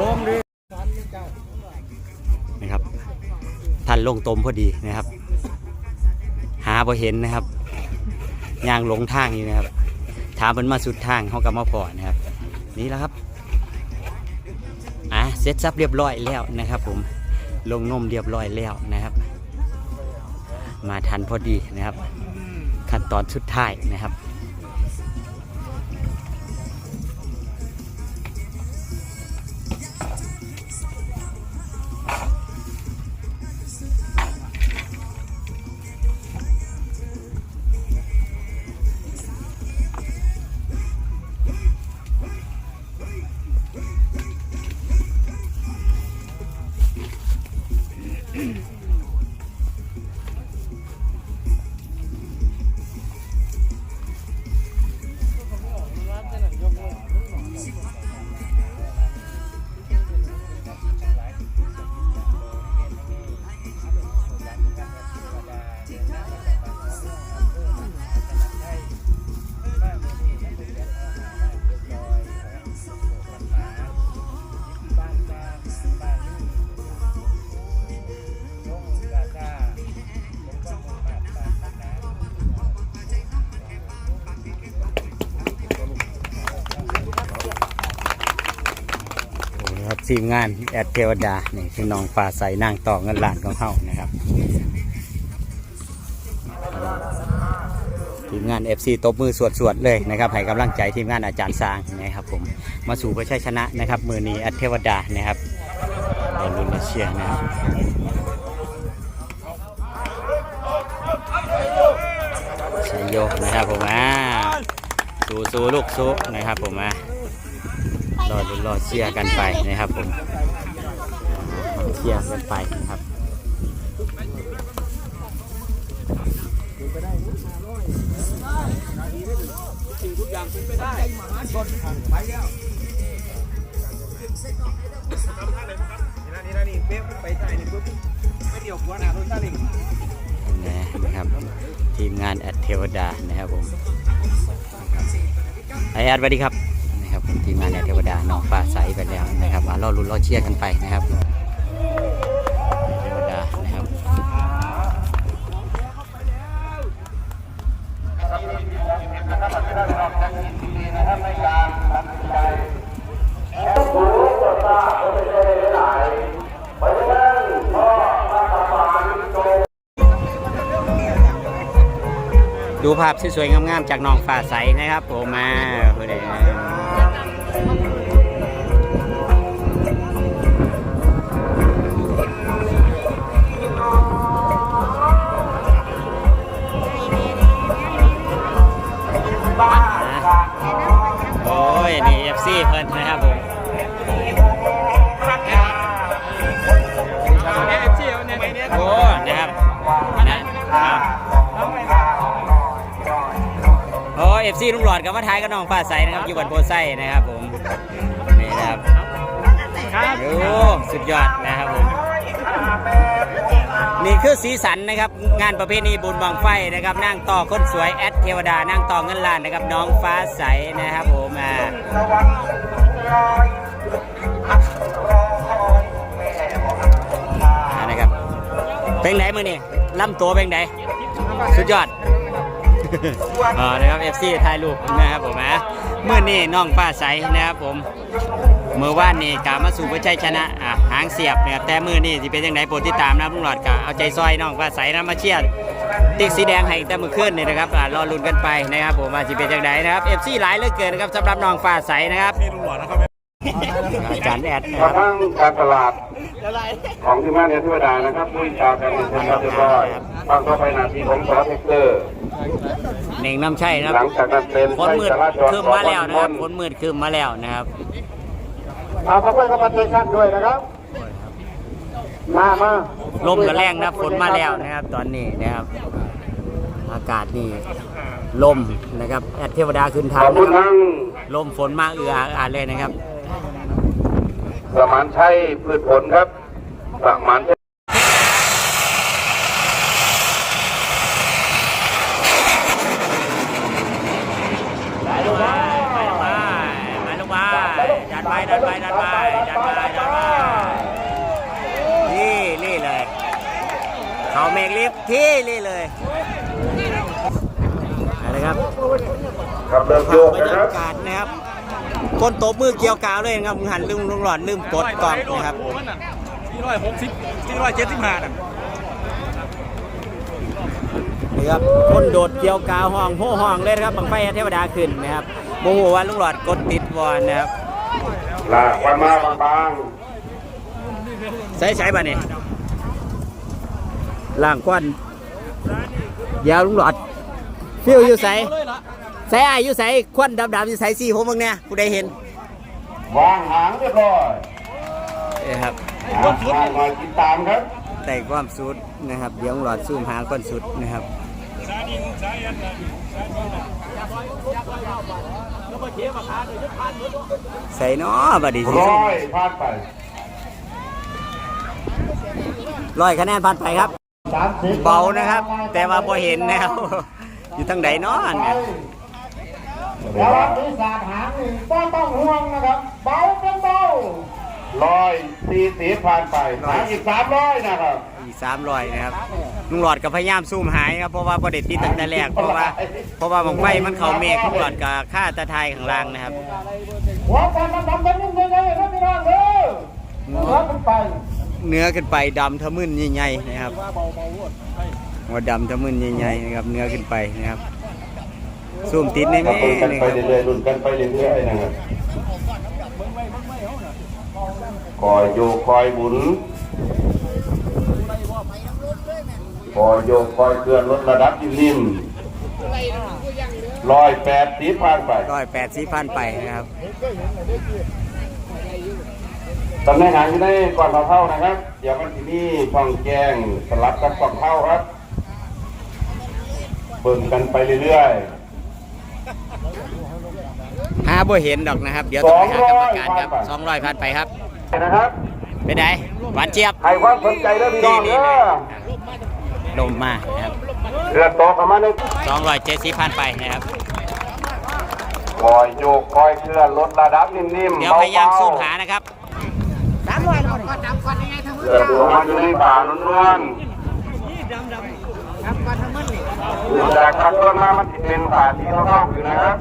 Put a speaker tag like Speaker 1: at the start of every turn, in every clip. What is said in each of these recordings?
Speaker 1: ลงดินะครับ ท่านลงตมพอดีนะครับ หาพอเห็นนะครับยางลงทางอยู่นะครับ ถามมันมาสุดทางเขากำมาพอนะครับ นี่แล้วครับอะเซ็ตซับเรียบร้อยแล้วนะครับ ผมลงนมเรียบร้อยแล้วนะครับ มาทันพอดีนะครับ ขั้นตอนสุดท้ายนะครับ ทีมงานแอดเทวดานี่คือน้องฟ้าใสนางต่อเงินล้านของเขานะครับทีมงาน FC ตบมือสวดๆเลยนะครับให้กำลังใจทีมงานอาจารย์สร้างนะครับผมมาสู่ประชัยชนะนะครับมือนี้แอดเทวดานะครับในรุนเชียนะครับชัยโยนะครับผมอ่าสู้สู้ลูกสู้นะครับผมอ่า รอลุ้นรอเชียร์กันไปนะครับผมเชียร์กันไปนะครับเป็
Speaker 2: นี่นะนี่เป๊ะไปใต้นี่ปุ๊บไม่เดี่ยวหัวหน้ารถซาเล้ง
Speaker 1: นะครับทีมงานแอดเทวดานะครับผมไอแอดสวัสดีครับนะครับ ทีมงานแอดเทวดาน้องฟ้าใสไปแล้วนะครับมารอลุ้นรอเชียร์กันไปนะครับเทวดานะครับดูภาพสวยๆงามๆจากน้องฟ้าใสนะครับผมมาผู้ใดโเอฟซีลุงหลอดกับมาท้ายกับน้องฟ้าใสนะครับอยู่บันโพไซนะครับผมนี่นะครับ
Speaker 2: ครับ
Speaker 1: โอ้สุดยอดนะครับผมนี่คือสีสันนะครับ งานประเพณีบุญบังไฟนะครับนั่งต่อคนสวยแอดเทวดานั่งต่อเงินล้านนะครับน้องฟ้าใสนะครับผมอ่าอ่านะครับเป็นไหนมือนี่ล่ำตัวเป็นไหนสุดยอด อ่านะครับ FC ถ่ายรูปนะครับผมนะเมื่อนี่น้องฟ้าใสนะครับผมเมื่อวานนี่กามาสู่ประชัยชนะอะหางเสียบเนี่ยแต่มือนี่ที่เป็นยังไงโปรดติดตามนะลุงหลอดกะเอาใจซอยน้องฟ้าใสนะมาเชียร์ติ๊กสีแดงให้แต่มือขึ้นนี่นะครับอะรอลุ้นกันไปนะครับผมว่าจะเป็นยังไงนะครับ FC หลายเหลือเกินนะครับสำหรับน้องฟ้าใสนะครับ
Speaker 2: นี่ลุงหลอดนะครับ
Speaker 1: อาจารย์แอดนะ
Speaker 3: ก
Speaker 1: ค
Speaker 3: ระ
Speaker 1: รับ
Speaker 3: ทั่งการตลาดของทีมงานเนเทวดานะครับผู้ชาการเงินเรียบร้อยฟังเข้าไปนาทีของซอเทคเตอร์
Speaker 1: เน่งน้ำชัยนะค
Speaker 3: หลั
Speaker 1: รับ
Speaker 3: งจากนั้นเป็น
Speaker 1: ฝนมืด
Speaker 3: จราจร
Speaker 1: คืมมาแล้วนะครับฝนมืดคืมมาแล้วนะครับ
Speaker 3: เอาเข้าไปกับประชาชนด้วยนะครับ มามา
Speaker 1: ลมกับแรงนะครับฝนมาแล้วนะครับ ตอนนี้นะครับ อากาศนี่ลมนะครับแอดเทวดาขึ้น
Speaker 3: ข
Speaker 1: ทาง
Speaker 3: อบ
Speaker 1: นะ
Speaker 3: คุณ
Speaker 1: ครับ
Speaker 3: ทั้ง
Speaker 1: ลมฝนมาเอืออาดเลยนะครับ
Speaker 3: สมานชัยพืชผลครับสมานชัย
Speaker 1: ไปลูกไปไปลูกไปไปลูกไป ดันไปดันไปดันไปดันไปดันไปนี่นี่เลยเขาเมกลิฟต์ที่นี่เลยเอาละครับ
Speaker 3: ครับเริ่มโยก
Speaker 1: บรร
Speaker 3: นะค
Speaker 1: ยา
Speaker 3: รับ
Speaker 1: กาศนะครับคนตบมือเกี่ยวกาวเลยนะครับมึงหันลืมลุงหลอดลืมกดกล่องนะครับ
Speaker 2: สี่ร้อยหกสิบสี่ร้อยเจ็ดสิบห้าน่ะ
Speaker 1: นี่ครับคนโดดเกี่ยวกาวห้องโห่ห้องเลยนะครับบังไฟเทวดาขึ้นนะครับโมโหว่าลุงหลอดกดติดวอนนะครับ
Speaker 3: ลากวันมาบาง
Speaker 1: ใช้ใช้ป่ะนี่ล่างควันยาวลุงหลอดฟิวอยู่ใสใส่อายอยู่ใสควันดำๆอยู่ใสสี่ผมมึงเนี่ยผู้ใดเห็น
Speaker 3: ๆวางหางเรียบร้อย
Speaker 1: นี่ครับ
Speaker 3: หางหน่อยติดตามครับ
Speaker 1: แต่ความสุดนะครับเดี๋ยวลุงหลอดซูมหางก้อนสุดนะครับ ใส่เนาะบัดดีสิ
Speaker 3: ร้อยพลาดไป
Speaker 1: ร้อยคะแนนผ่านไปครับ
Speaker 3: สามสิบ
Speaker 1: เบานะครับ แต่ว่าพอเห็นนะครับอยู่ทางไหนเนาะเนี่ย
Speaker 3: แล้วปีศาจหางหนึ่งก็ต้องห่วงนะครับ เบาเป็นเบา ร้อยสี่สิบผ่านไปหางอีกสามร้อยนะครับ
Speaker 1: อีกสามร้อยนะครับลุงหลอดก็พยายามซูมหายครับเพราะว่าประเด็ดที่ตั้งแต่แรกเพราะว่าเพราะว่าบังไฟมันเข่าเมฆลุงหลอดกับค่าตะไทยข้างล่างนะครับ
Speaker 3: หัวการมันดำเป็นยังไงครับพี่น้องเด้อหัวมันไป
Speaker 1: เนื้อขึ้นไปดำทะมึนใหญ่ๆนะครับหัวดำทะมึนใหญ่ๆนะครับเนื้อขึ้นไปนะครับซูมติดใน
Speaker 3: ก็
Speaker 1: แม่
Speaker 3: ลุ้นกัน
Speaker 1: นะ
Speaker 3: ไป
Speaker 1: ครับ
Speaker 3: เรื่อยๆลุ้นกันไปเรื่อยๆนะครับ คอยโยกคอยบุญคอยโยกคอยเคลื่อนลดระดับนิ่มๆร้อยแปดสิบผ่านไป
Speaker 1: ร้อยแปดสี่พันไปนะครับ
Speaker 3: ตำแหน่งหางอยู่ในก่อนเราเท่านะครับ เดี๋ยวมันที่นี่ช่องแจ้งสลับกับก่อนเท่าครับเบิ่งกันไปเรื่อย
Speaker 1: หาบ่เห็นดอกนะครับ เดี๋ยวต้องไปหากรรมการครับสองร้อยพันไปครับ
Speaker 3: ๆ นะครับ
Speaker 1: เป็นไงหวานเจี๊ยบ
Speaker 3: ให้ความสนใจเด้อพี่น้
Speaker 1: นี่
Speaker 3: อง
Speaker 1: นี่
Speaker 3: เด้
Speaker 1: เลย
Speaker 3: อ
Speaker 1: ลมมานะครับ
Speaker 3: เรือโตเข้ามาใน
Speaker 1: สองร้อยเจ็ดสิบพันไปนะครับ
Speaker 3: คอยโยกคอยเคลื่อนลดระดับนิ่มๆ
Speaker 1: เดี๋ยวพยายามซูมหานะครับ
Speaker 3: เรือตัวมันอยู่ในป่าล้วนๆจากขับรถมามันติดเป็นป่าที่เราเข้าอยู่นะครับ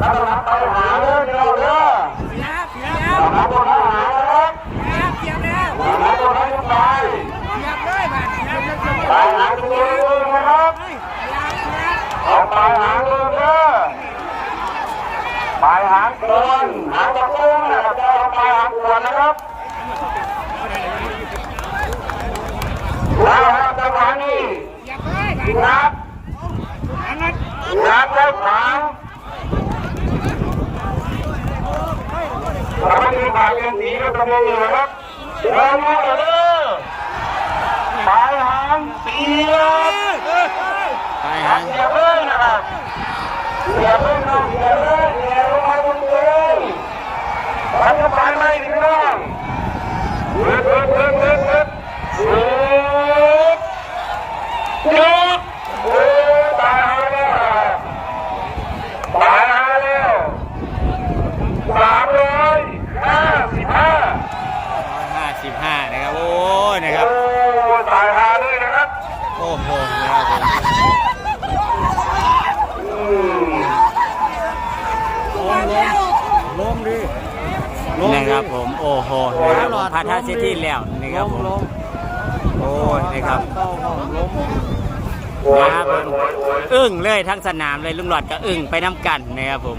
Speaker 3: ถ้าเราไปหาเด้อพี่น้องเด้อเราหาตัวหานะครับเราหาตัวหาอยู่ไปไปหาตัวอื่นนะครับเอาไปหาเรื่องเด้อไปหางโคนหางตะกุ้งนะครับเอาไปหางอวนนะครับแล้วครับจังหวะนี้งัดงัดแล้วขวางเราไม่มีผ่านเป็นสีก็ต้องมีนะครับเดินมาเลยปลายหางเสียบ
Speaker 1: ไป
Speaker 3: หา
Speaker 1: หาง
Speaker 3: เสียบเลยนะครับเสียบเลยนะเสียบเลยเสียบลงมาบนเตียงมันจะไปไหมพี่น้องเบิดเบิดเบิดเบิดเบิดเบิด หยุดโอ้ตายหาแล้วตายหาแล้วสามร้อยห้าสิบห้า
Speaker 1: ห้าสิบห้านะครับ โอ้ยนะค
Speaker 3: โอ้
Speaker 1: รับ
Speaker 3: ตายหาเลยนะครับ
Speaker 1: โอ้โหนะครับผม
Speaker 3: อืม
Speaker 1: นะครับผมโอ้โหนะครับผมพาท่าเซที่แล้วนะครับผมโอ้ยนะครับ
Speaker 3: โอ้ย
Speaker 1: ครับ
Speaker 3: โอ้
Speaker 1: ผ
Speaker 3: ย
Speaker 1: ม
Speaker 3: โอ้ยโอ้ย
Speaker 1: อึ้งเลยทั้งสนามเลยลุงหลอดก็อึ้งไปน้ำกันนะครับผม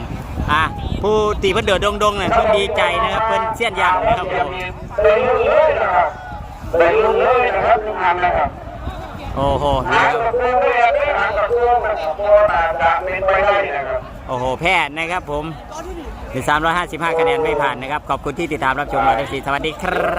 Speaker 1: อะผู้ตีเพิ่นเดือดดงๆเนี่ยเพิ่นดีใจนะครับเพิ่นเสี้ยนยางนะครับผม
Speaker 3: เต็มเลยนะครับเต็มเลยนะครับทุกอันนะครับ
Speaker 1: โอ้โห
Speaker 3: หา
Speaker 1: นะ
Speaker 3: ง
Speaker 1: ครับ
Speaker 3: ตะกุ้งด้วยด้วยหางตะกุ้งนะครับตัวอาจจะเป็นไปได้นะครับ
Speaker 1: โอ้โห แพทย์นะครับผม มี355 คะแนนไม่ผ่านนะครับ ขอบคุณที่ติดตามรับชมเราได้สีสวัสดีครับ